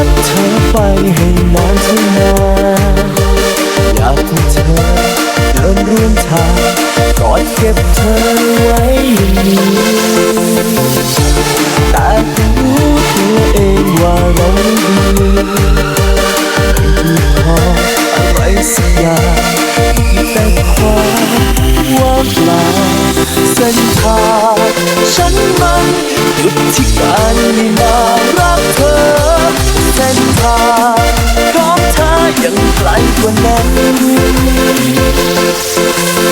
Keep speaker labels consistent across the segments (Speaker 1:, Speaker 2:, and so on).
Speaker 1: ักเธอไปให้นานเท่านานอยากให้เธอเดินร่วมทางกอดเก็บเธอไว้อย่างนี้ต่รู้ตัวเองว่าเราไม่ดีไม่พออะไรสักอย่างแต่ความว่างเปล่าเส้นทางฉันมันหยุดที่การมีนารักเธอ เส้นทางพร้อมเธอยังไกลกว่านั้น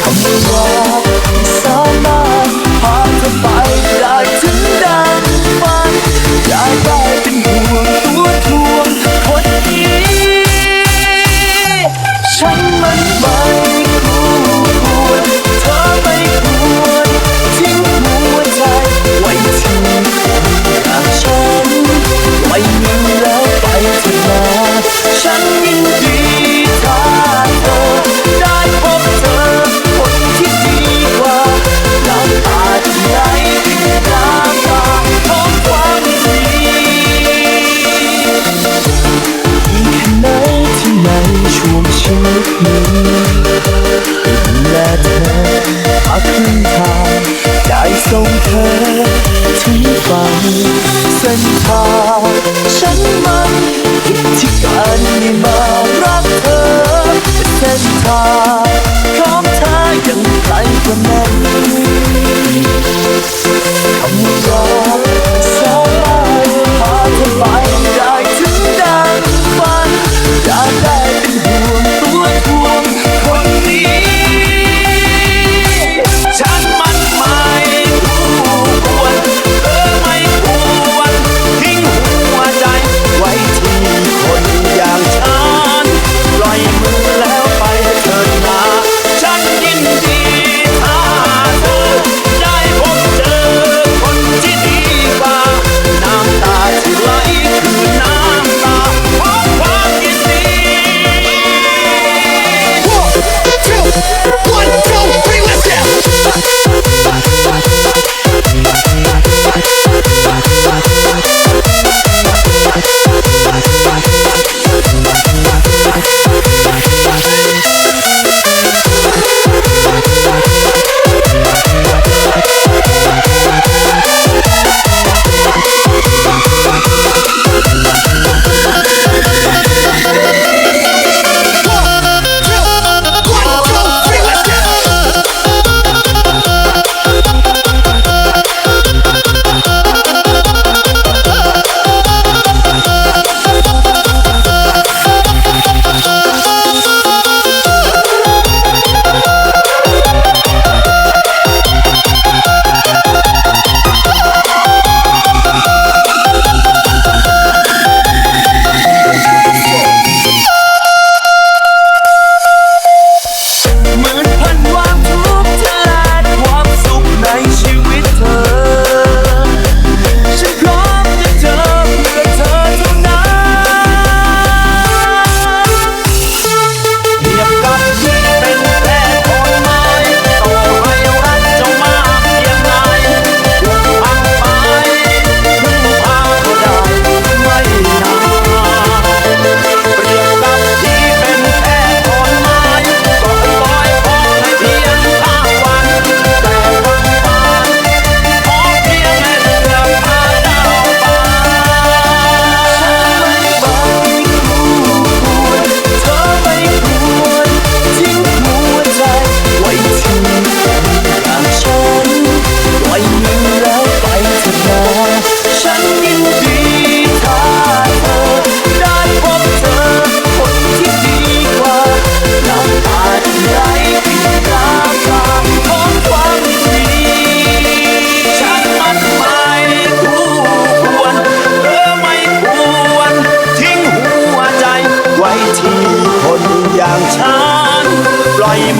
Speaker 1: คำว่า นี้ติดแลเธอพัครึ่งทได้ส่งเธอถึงฝั่งส้นทางฉันมันที่การมารักเธอเส้นทาง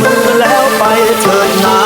Speaker 1: มือแล้วไปเถิดนา